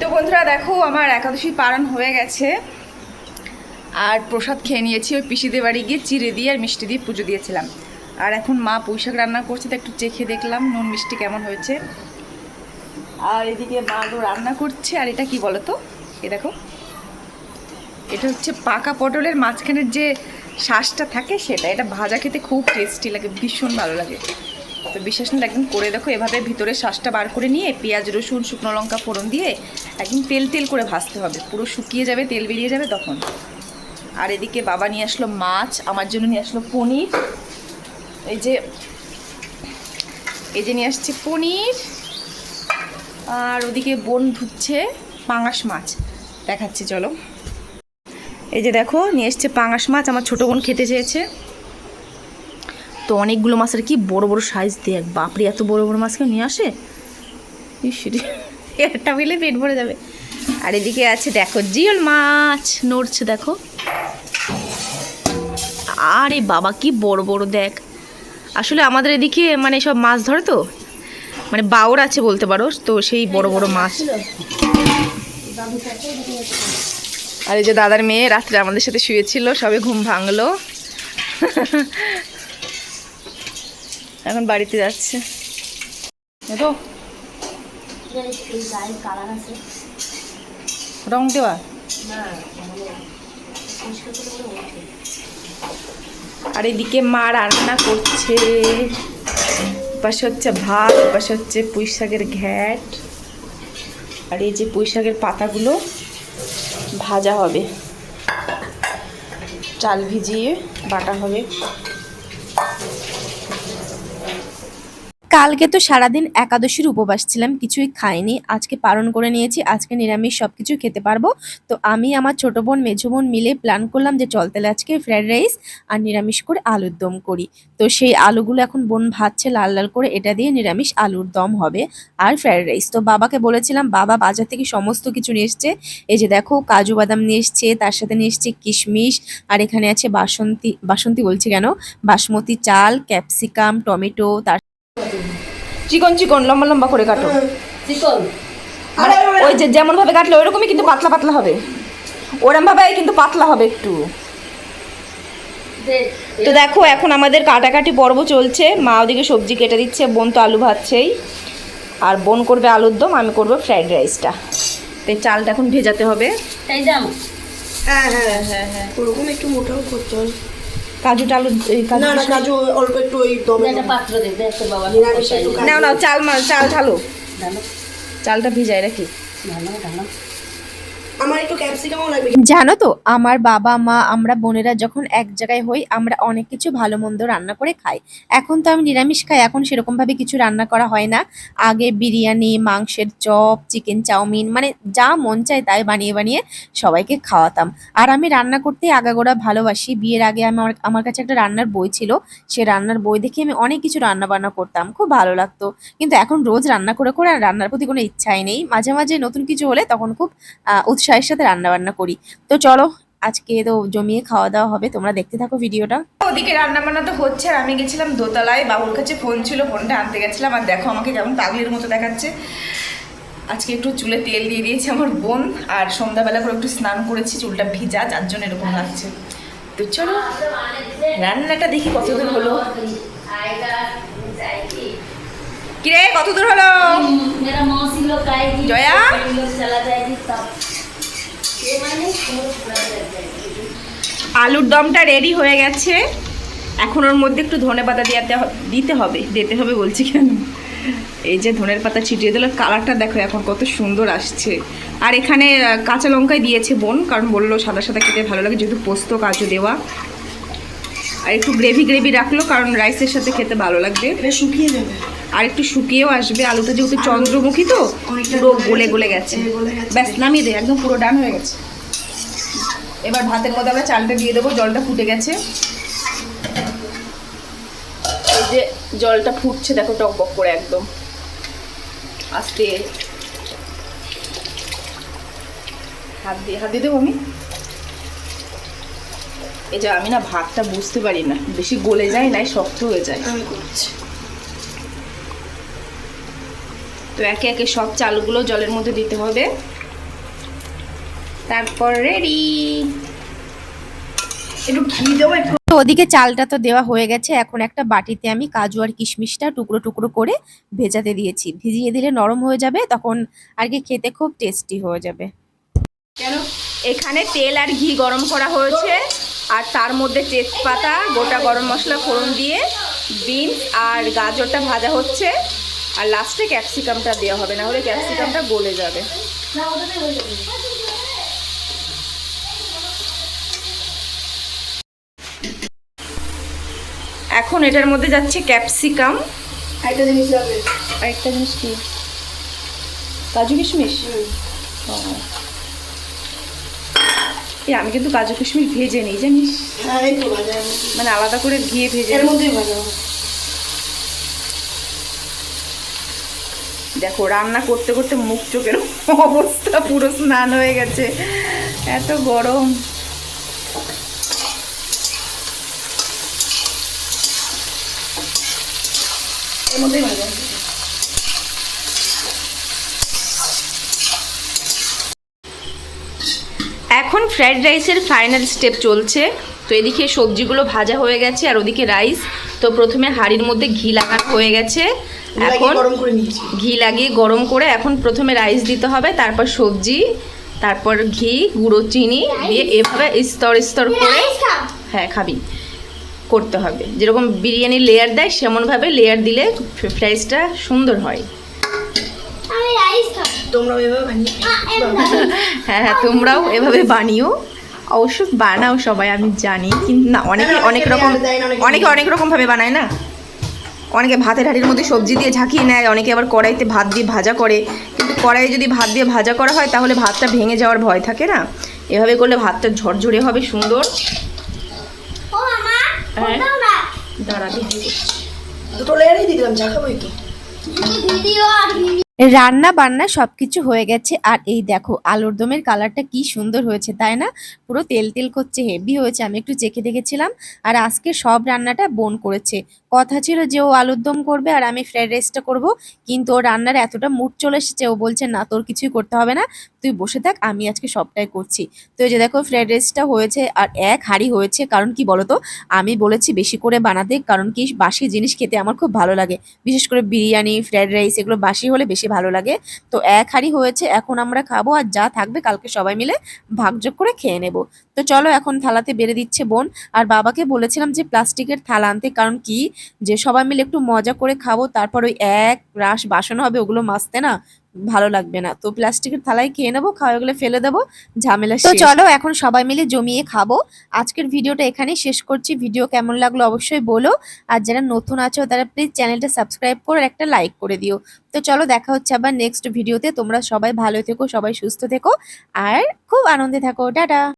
তো বন্ধুরা দেখো, আমার একাদশী পালন হয়ে গেছে। আর প্রসাদ খেয়ে নিয়েছি, ওই পিসিদের বাড়ি গিয়ে চিড়ে দিয়ে আর মিষ্টি দিয়ে পুজো দিয়েছিলাম। আর এখন মা পুঁইশাক রান্না করছে, তো একটু চেখে দেখলাম, নুন মিষ্টি কেমন হয়েছে। আর এদিকে মা রান্না করছে, আর এটা কি বলো তো এ দেখো। এটা হচ্ছে পাকা পটলের মাঝখানের যে শ্বাসটা থাকে সেটা, এটা ভাজা খেতে খুব টেস্টি লাগে, ভীষণ ভালো লাগে। তো বিশ্বাস না একদম করে দেখো, এভাবে ভিতরে শ্বাসটা বার করে নিয়ে পেঁয়াজ, রসুন, শুকনো লঙ্কা ফোড়ন দিয়ে একদম তেল তেল করে ভাজতে হবে। পুরো শুকিয়ে যাবে, তেল বেরিয়ে যাবে তখন। আর এদিকে বাবা নিয়ে আসলো মাছ, আমার জন্য নিয়ে আসলো পনির। এই যে এই যে নিয়ে আসছে পনির। আর ওদিকে বোন ধুচ্ছে পাঙাশ মাছ। দেখাচ্ছি, চলো। এই যে দেখো, নিয়ে এসছে পাঙাশ মাছ, আমার ছোটো বোন খেতে চেয়েছে। তো অনেকগুলো মাছের কি বড় বড় সাইজ দেখ, বাপরে, এত বড় বড় মাছ কেউ নিয়ে আসে? একটা মিলে পেট ভরে যাবে। আর এদিকে আছে দেখো জিওল মাছ, নড়ছে দেখো। আরে বাবা, কি বড় বড় দেখ। আসলে আমাদের এদিকে মানে সব মাছ ধরে তো মানে বাউর আছে বলতে পারো, তো সেই বড় বড় মাছ। আর এই যে দাদার মেয়ে রাত্রে আমাদের সাথে শুয়েছিল, সবে ঘুম ভাঙলো। এখন বাড়িতে যাচ্ছে। রং দেওয়া? আর এদিকে মা রান্না করছে। পাশে হচ্ছে ভাত পাশে হচ্ছে পুঁই শাকের ঘ্যাট। আর এই যে পুঁই শাকের পাতাগুলো ভাজা হবে। চাল ভিজিয়ে বাটা হবে। কালকে তো সারাদিন একাদশীর উপবাস ছিলাম, কিছুই খাইনি। আজকে পালন করে নিয়েছি, আজকে নিরামিষ সব কিছু খেতে পারব। তো আমি, আমার ছোট বোন, মেঝো বোন মিলে প্ল্যান করলাম যে চল তাহলে আজকে ফ্রায়েড রাইস আর নিরামিষ করে আলুর দম করি। তো সেই আলুগুলো এখন বোন ভাজছে লাল লাল করে, এটা দিয়ে নিরামিষ আলুর দম হবে আর ফ্রায়েড রাইস তো বাবাকে বলেছিলাম, বাবা বাজার থেকে সমস্ত কিছু নিয়ে এসছে। এই যে দেখো, কাজু বাদাম নিয়ে এসছে, তার সাথে নিয়ে এসছে কিশমিশ আর এখানে আছে বাসন্তী বাসন্তী বলছি কেন? বাসমতি চাল, ক্যাপসিকাম, টমেটো, তার চিকন চিকন লম্বা লম্বা করে কাটো। চিকন। মানে ওই যে যেমন ভাবে কাটলে ওইরকমই কিন্তু পাতলা পাতলা হবে। ওরম ভাবে কিন্তু পাতলা হবে একটু। তো দেখো এখন আমাদের কাটাকাটি পর্ব চলছে। মা ওদিকে সবজি কেটে দিচ্ছে বোন তো আলু ভাজছেই। আর বোন করবে আলুর দম আমি করব ফ্রাইড রাইসটা। তো এই চালটা এখন ভেজাতে হবে। যাম হ্যাঁ হ্যাঁ হ্যাঁ হ্যাঁ ওরকম একটু মোটাও করতে হবে। কাজু না না কাজু অল্প একটু ওই দমে একটা পাত্র বাবা। নাও নাও চাল মাল চাল ঢালো। ঢালো। চালটা ভিজায় রাখি। ঢালো ঢালো। জানো তো আমার বাবা মা আমরা বোনেরা যখন এক জায়গায় হই আমরা অনেক কিছু ভালো মন্দ রান্না করে খাই। এখন তো আমি নিরামিষ খাই এখন সেরকমভাবে কিছু রান্না করা হয় না। আগে বিরিয়ানি মাংসের চপ চিকেন চাউমিন মানে যা মন চায় তাই বানিয়ে বানিয়ে সবাইকে খাওয়াতাম। আর আমি রান্না করতে আগাগোড়া ভালোবাসি। বিয়ের আগে আমার আমার কাছে একটা রান্নার বই ছিল। সে রান্নার বই দেখে আমি অনেক কিছু রান্না বান্না করতাম। খুব ভালো লাগতো। কিন্তু এখন রোজ রান্না করে করে রান্নার প্রতি কোনো ইচ্ছাই নেই। মাঝে মাঝে নতুন কিছু হলে তখন খুব আহ, উৎসাহের সাথে রান্না বান্না করি। তো চলো আজকে তো জমিয়ে খাওয়া দাওয়া হবে তোমরা দেখতে থাকো ভিডিওটা। ওদিকে রান্না বান্না তো হচ্ছে আর আমি গেছিলাম দোতলায় বাবুর কাছে ফোন ছিল ফোনটা আনতে গেছিলাম আর দেখো আমাকে কেমন পাগলের মতো দেখাচ্ছে। আজকে একটু চুলে তেল দিয়ে দিয়েছে আমার বোন আর সন্ধ্যাবেলা করে একটু স্নান করেছি চুলটা ভিজা যার জন্য এরকম লাগছে। তো চলো রান্নাটা দেখি কতদূর হলো। কিরে কত দূর হলো? मेरा আলুর দমটা রেডি হয়ে গেছে। এখন ওর মধ্যে একটু ধনে পাতা দিতে দিতে হবে। দিতে হবে বলছি কেন? এই যে ধনের পাতা ছিটিয়ে দিলে কালারটা দেখো এখন কত সুন্দর আসছে। আর এখানে কাঁচা লঙ্কায় দিয়েছে বোন, কারণ বলল সাদা সাদা খেতে ভালো লাগে, যেহেতু পোস্ত, কাজু দেওয়া। আর একটু গ্রেভি গ্রেভি রাখল কারণ রাইসের সাথে খেতে ভালো লাগবে। এটা শুকিয়ে যাবে। আর একটু শুকিয়েও আসবে। আলুটা যেহেতু চন্দ্রমুখী তো পুরো গলে গলে গেছে। গলে গেছে। ব্যাস নামিয়ে দে একদম পুরো ডান হয়ে গেছে। এবার ভাতের মধ্যে আমরা চালটা দিয়ে দেবো জলটা ফুটে গেছে। এই যে জলটা ফুটছে দেখো টকবক করে একদম। আস্তে। হাত দিয়ে হাত দিয়ে দেবো আমি? এই যে আমি না ভাতটা বুঝতে পারি না। বেশি গলে যায় নাই শক্ত হয়ে যায়। আমি করছি। তো একে একে সব চালগুলো জলের মধ্যে দিতে হবে। তারপর রেডি একটু ঘি দেবো একটু তো ওদিকে চালটা তো দেওয়া হয়ে গেছে। এখন একটা বাটিতে আমি কাজু আর কিশমিশটা টুকরো টুকরো করে ভেজাতে দিয়েছি। ভিজিয়ে দিলে নরম হয়ে যাবে তখন আর কি খেতে খুব টেস্টি হয়ে যাবে। কেন? এখানে তেল আর ঘি গরম করা হয়েছে। আর তার মধ্যে তেজপাতা গোটা গরম মশলা ফোড়ন দিয়ে বিনস আর গাজরটা ভাজা হচ্ছে। আর লাস্টে ক্যাপসিকামটা দেওয়া হবে না হলে ক্যাপসিকামটা গলে যাবে। এখন এটার মধ্যে যাচ্ছে ক্যাপসিকাম একটা জিনিস আর একটা জিনিস কি? কাজু কিশমিশ? ও। এ আমি কিন্তু কাজু কিশমিশ ভেজে নিই জানিস? হ্যাঁ এই মানে আলাদা করে ঘিয়ে ভেজে দেখো রান্না করতে করতে মুখ চোখের অবস্থা পুরো স্নান হয়ে গেছে। এত গরম। এর মধ্যেই ভাজা এখন ফ্রাইড রাইসের ফাইনাল স্টেপ চলছে। তো এদিকে সবজিগুলো ভাজা হয়ে গেছে আর ওদিকে রাইস তো প্রথমে হাঁড়ির মধ্যে ঘি লাগানো হয়ে গেছে। এখন ঘি লাগিয়ে গরম করে এখন প্রথমে রাইস দিতে হবে তারপর সবজি তারপর ঘি গুঁড়ো চিনি দিয়ে এভাবে স্তর স্তর করে হ্যাঁ খাবি। করতে হবে। যেরকম বিরিয়ানি লেয়ার দেয় সেমনভাবে লেয়ার দিলে ফ্রাইসটা সুন্দর হয়। আমি রাইস খাব। তোমরা এভাবে বানিয়ে হ্যাঁ হ্যাঁ তোমরাও এভাবে বানিও। অবশ্য বানাও সবাই আমি জানি কিন্তু না অনেকে অনেক রকম অনেকে অনেকে অনেক রকম ভাবে বানায় না? অনেকে ভাতের হাঁড়ির মধ্যে সবজি দিয়ে ঝাঁকিয়ে নেয় অনেকে আবার কড়াইতে ভাত দিয়ে ভাজা করে। কিন্তু কড়াইয়ে যদি ভাত দিয়ে ভাজা করা হয় তাহলে ভাতটা ভেঙে যাওয়ার ভয় থাকে না? এভাবে করলে ভাতটা ঝরঝরে হবে সুন্দর। হ্যাঁ। দাঁড়া দুটো লেয়ারই দিলাম ভিডিও আর ভিডিও রান্না বান্না সবকিছু হয়ে গেছে। আর এই দেখো, আলুর দমের কালারটা কি সুন্দর হয়েছে, তাই না? পুরো তেল তেল করছে, হেভি হয়েছে, আমি একটু চেখে দেখেছিলাম। আর আজকে সব রান্নাটা বোন করেছে। কথা ছিল যে ও আলুর দম করবে আর আমি ফ্রাইড রাইসটা করব, কিন্তু ও রান্নার এতটা মুড চলে এসেছে, ও বলছে, না, তোর কিছুই করতে হবে না, তুই বসে থাক, আমি আজকে সবটাই করছি। তো এই যে দেখো, ফ্রাইড রাইসটা হয়েছে আর এক হাঁড়ি হয়েছে, কারণ কি বলতো, আমি বলেছি বেশি করে বানাতে, কারণ কি বাসি জিনিস খেতে আমার খুব ভালো লাগে। বিশেষ করে বিরিয়ানি, ফ্রাইড রাইস, এগুলো বাসি হলে বেশি ভালো লাগে। তো এক হাঁড়ি হয়েছে, এখন আমরা খাব আর যা থাকবে কালকে সবাই মিলে ভাগযোগ করে খেয়ে নেব। তো চলো এখন থালাতে বেড়ে দিচ্ছে বোন। আর বাবাকে বলেছিলাম যে প্লাস্টিকের থালা আনতে, কারণ কি? যে সবাই মিলে একটু মজা করে খাব, তারপর ওই এক রাস বাসন হবে, ওগুলো মাজতে না? ভালো লাগবে না। তো প্লাস্টিকের থালায় খেয়ে নেব খাওয়া গেলে ফেলে দেবো ঝামেলা তো চলো এখন সবাই মিলে জমিয়ে খাব। আজকের ভিডিওটা এখানেই শেষ করছি। ভিডিও কেমন লাগল অবশ্যই বলো। আর যারা নতুন আছো তারা প্লিজ চ্যানেলটা সাবস্ক্রাইব করে একটা লাইক করে দিও। তো চলো দেখা হচ্ছে আবার নেক্সট ভিডিওতে তোমরা সবাই ভালো থেকো সবাই সুস্থ থেকো। আর খুব আনন্দে থাকো। টাটা!